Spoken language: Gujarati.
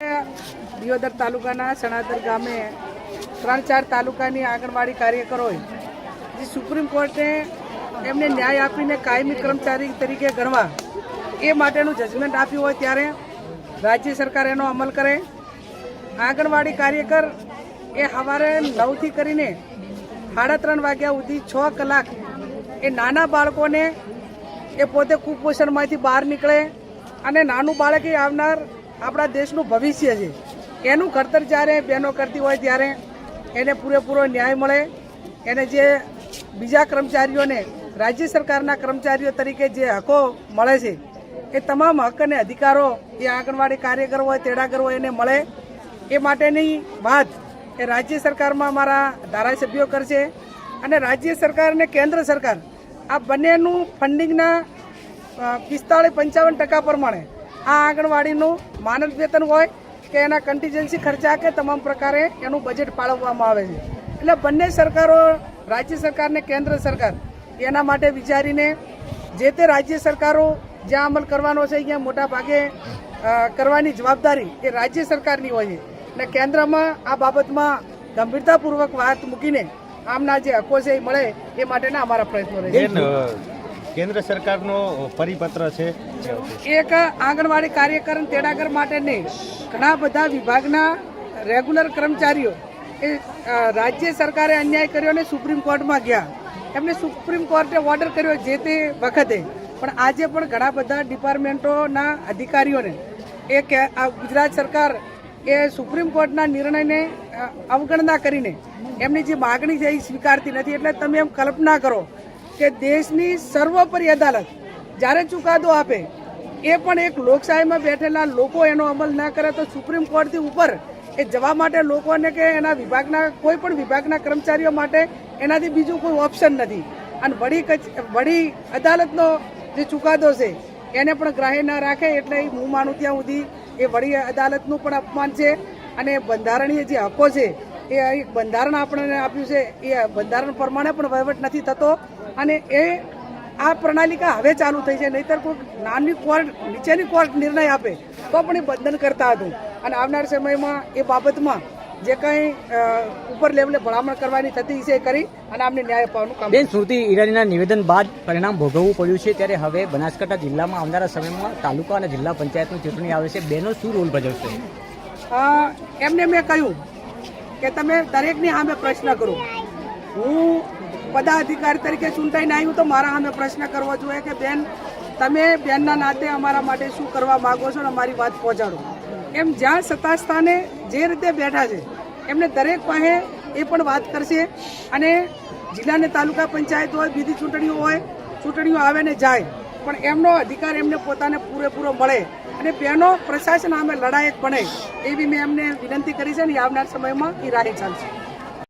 દિયોદર તાલુકાના સણાદર ગામે ત્રણ ચાર તાલુકાની આંગણવાડી કાર્યકરોએ જે સુપ્રીમ કોર્ટે એમને ન્યાય આપીને કાયમી કર્મચારી તરીકે ગણવા એ માટેનું જજમેન્ટ આપ્યું હોય ત્યારે રાજ્ય સરકાર એનો અમલ કરે. આંગણવાડી કાર્યકર એ સવારે નવથી કરીને સાડા ત્રણ વાગ્યા સુધી છ કલાક એ નાના બાળકોને એ પોતે કુપોષણમાંથી બહાર નીકળે અને નાનું બાળક આવનાર આપણા દેશનું ભવિષ્ય છે. એનું ઘડતર જ્યારે બહેનો કરતી હોય ત્યારે એને પૂરેપૂરો ન્યાય મળે. એને જે બીજા કર્મચારીઓને રાજ્ય સરકારના કર્મચારીઓ તરીકે જે હકો મળે છે, એ તમામ હક અને અધિકારો એ આંગણવાડી કાર્યકર હોય, તેડાગર હોય એને મળે. એ માટેની વાત એ રાજ્ય સરકારમાં અમારા ધારાસભ્યો કરશે અને રાજ્ય સરકાર અને કેન્દ્ર સરકાર આ બંનેનું ફંડિંગના પિસ્તાળીસ પંચાવન ટકા પ્રમાણે આ આંગણવાડીનું માનદ વેતન હોય કે એના કન્ટીજન્સી ખર્ચા કે તમામ પ્રકારે એનું બજેટ ફાળવવામાં આવે છે. એટલે બંને સરકારો રાજ્ય સરકાર ને કેન્દ્ર સરકાર એના માટે વિચારીને જે તે રાજ્ય સરકારો જ્યાં અમલ કરવાનો છે અહીંયા મોટા ભાગે કરવાની જવાબદારી એ રાજ્ય સરકારની હોય છે. અને કેન્દ્રમાં આ બાબતમાં ગંભીરતાપૂર્વક વાત મૂકીને આમના જે હકો છે એ મળે એ માટેના અમારા પ્રયત્નો બેન અ, કેન્દ્ર સરકારનો પરિપત્ર છે? એક આંગણવાડી કાર્યકર તેડાગર માટે નહીં. ઘણા બધા વિભાગના રેગ્યુલર કર્મચારીઓ એ રાજ્ય સરકારે અન્યાય કર્યો અને સુપ્રીમ કોર્ટમાં ગયા. એમને સુપ્રીમ કોર્ટે ઓર્ડર કર્યો જે તે વખતે. પણ આજે પણ ઘણા બધા ડિપાર્ટમેન્ટોના અધિકારીઓને એ કે, આ ગુજરાત સરકાર એ સુપ્રીમ કોર્ટના નિર્ણયને અવગણના કરીને એમની જે માગણી છે એ સ્વીકારતી નથી. એટલે તમે એમ કલ્પના કરો કે દેશની સર્વોપરી અદાલત જ્યારે ચુકાદો આપે, એ પણ એક લોકશાહીમાં બેઠેલા લોકો એનો અમલ ના કરે તો સુપ્રીમ કોર્ટથી ઉપર એ જવા માટે લોકોને કે એના વિભાગના, કોઈ પણ વિભાગના કર્મચારીઓ માટે એનાથી બીજું કોઈ ઓપ્શન નથી. અને વડી કચ- વડી અદાલતનો જે ચુકાદો છે, એને પણ ગ્રાહ્ય ના રાખે એટલે હું માનું ત્યાં સુધી એ વડી અદાલતનું પણ અપમાન છે. અને બંધારણીય જે હકો છે, એ બંધારણ આપણને આપ્યું છે, એ બંધારણ પ્રમાણે પણ વહીવટ નથી થતો. અને એ આ પ્રણાલિકા હવે ચાલુ થઈ છે. નહીતર કોઈ નાની કોર્ટ નીચેની કોર્ટ નિર્ણય આપે તો પણ એ બંધન કરતા હતું. અને આવનાર સમયમાં એ બાબતમાં જે કંઈ ઉપર લેવલે ભલામણ કરવાની થતી છે એ કરી અને આમને ન્યાય અપાવવાનું કામ બેન સ્મૃતિ ઈરાનીના નિવેદન બાદ પરિણામ ભોગવવું પડ્યું છે. ત્યારે હવે બનાસકાંઠા જિલ્લામાં આવનારા સમયમાં તાલુકા અને જિલ્લા પંચાયતની ચૂંટણી આવે છે. બેનો શું રોલ ભજવશે? એમને મેં કહ્યું કે તમે દરેકની સામે પ્રશ્ન કરો. હું પદાધિકારી તરીકે ચૂંટાઈને આવ્યું તો મારા સામે પ્રશ્ન કરવો જોઈએ કે બેન, તમે બેનના નાતે અમારા માટે શું કરવા માગો છો અને અમારી વાત પહોંચાડો. એમ જ્યાં સત્તા સ્થાને જે રીતે બેઠા છે, એમને દરેક પાસે એ પણ વાત કરશે અને જિલ્લા અને તાલુકા પંચાયત હોય, બીજી ચૂંટણીઓ હોય, ચૂંટણીઓ આવે ને જાય, પણ એમનો અધિકાર એમને પોતાને પૂરેપૂરો મળે અને બેનો પ્રશાસન અમે લડાયક બને, એવી મેં એમને વિનંતી કરી છે ને આવનાર સમયમાં એ રાહી ચાલશે.